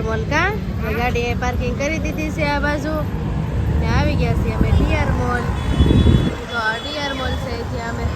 DR mall કા? ગાડી parking કરી દીધી છે આ બાજુ. ને આવી ગયા છીએ અમે ડીઆર મોલ. તો આ ડીઆર મોલ છે ત્યાં અમે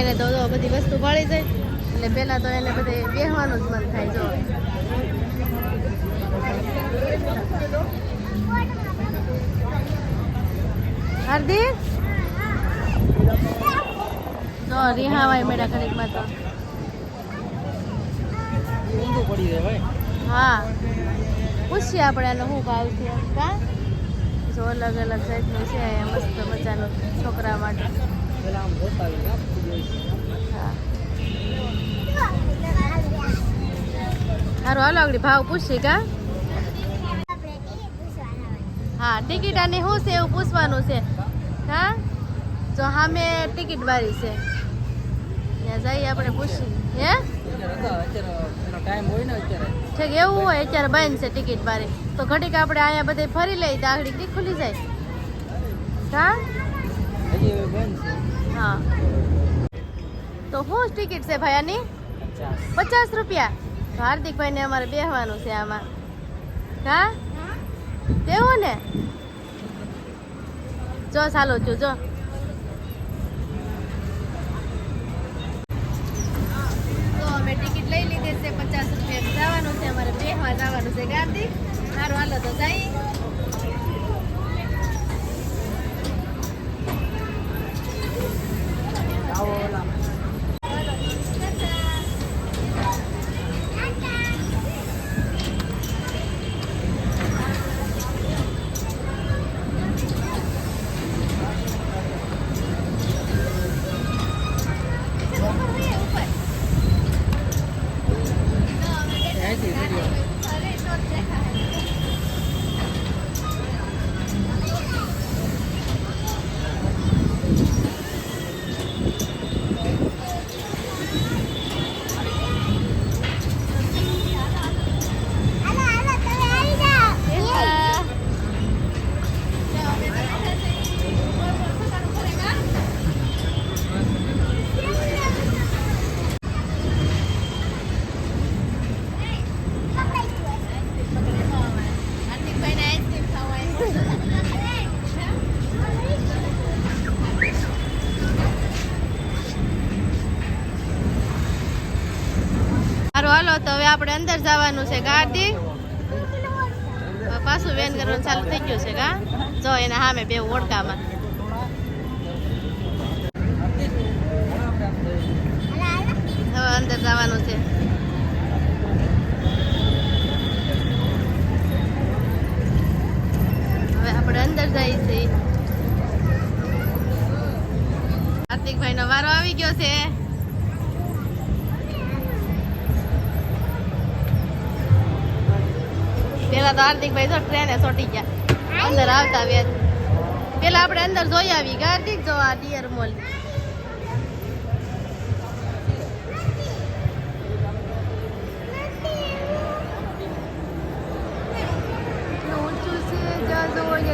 હાર્દિકભાઈને તો જો બધી વસ્તુ ભળી જાય. એટલે પહેલાં તો એને બધે બેહવાનું જ મન થાય જો. હાર્દિક? તો રિહાવાય મેળા ઘડીકમાં તો. ઊંધું પડી જાય ભાઈ. હા. પૂછીએ આપણે એનો શું ભાવ છે કા? જો અલગ અલગ જાતનું છે મસ્ત મજાનું છોકરા માટે. હાલો, આગળ ભાવ પૂછી કા? હા, ટિકિટ આની શું છે એવું પૂછવાનું છે. હા? તો સામે ટિકિટ વાળી છે. ત્યાં જઈએ આપણે પૂછી હે? ઠીક, એવું હોય અત્યારે બંધ છે ટિકિટ મારી તો ઘડીક આપણે અહીંયા બધે ફરી લઈએ તો આગળ ખુલી જાય. હા? તો શું ટિકિટ છે ભાઈ પચાસ રૂપિયા. હાર્દિકભાઈ ને અમારે બેહવાનું છે આમાં. હા? તેવું ને. જો, ચાલો, જો તો અમે ટિકિટ લઈ લીધી છે પચાસ રૂપિયા. જવાનું છે અમારે બેહવા જવાનું છે ગાંધી. સારું હાલો, તો જઈએ હાલો તો હવે આપણે અંદર જવાનું છે ગાડી. પાછું વેન કરવાનું ચાલુ થઈ ગયું છે કા જો, એના સામે બે ઓળખામાં હવે અંદર જવાનું છે હવે આપણે અંદર જઈએ છીએ કાર્તિકભાઈ નો વારો આવી ગયો છે પેલા તો હાર્દિકભાઈ સોટી ગયા. અંદર આવતા વેજ પેલા આપણે અંદર જોઈ આવી હાર્દિક જો આ ડિયર મોલ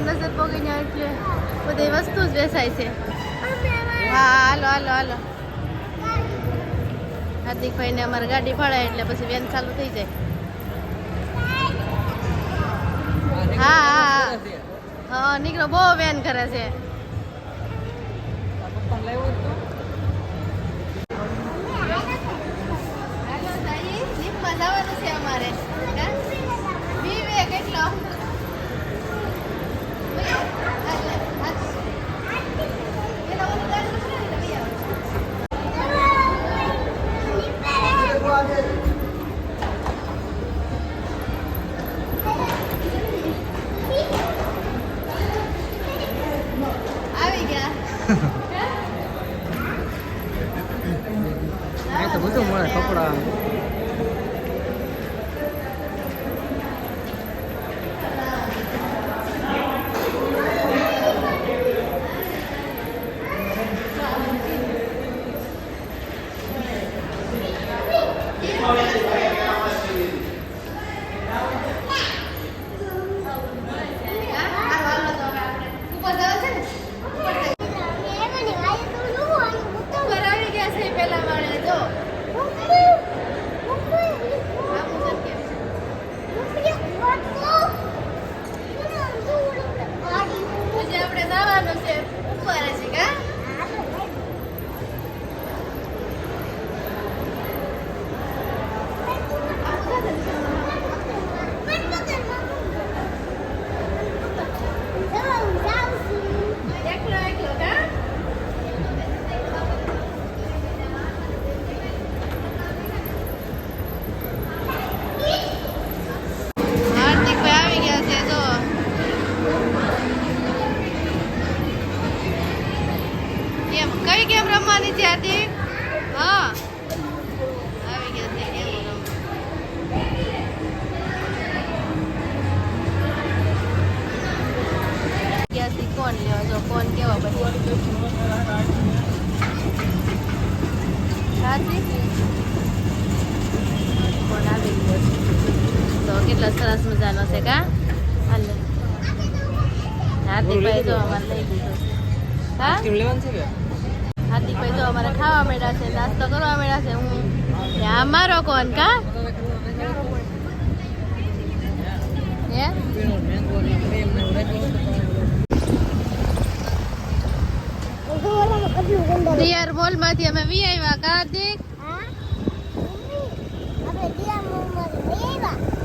નજર પગે ત્યાં એટલે બધી વસ્તુ જ વેચાય છે. હા, હાલો હાલો હાલો. હાર્દિકભાઈને અમારે ગાડી ફળાય એટલે પછી વેન ચાલુ થઈ જાય. હા હા નીકળો બહુ વેન કરે છે. ગયા તો બધું મળે કપડા. તો કેટલો સરસ મજાનો છે કા? હાલે. હાર્દિકભાઈ તો અમારે લઈ લીધો છે. હાર્દિકભાઈ તો અમારે ખાવા મળ્યા છે નાસ્તો કરવા મળ્યા છે. હું અમારો કોણ કા? હે? ડીઆર મોલમાંથી અમે વી આવ્યા કાર્તિક? હા? અમે ડીઆર મોલમાંથી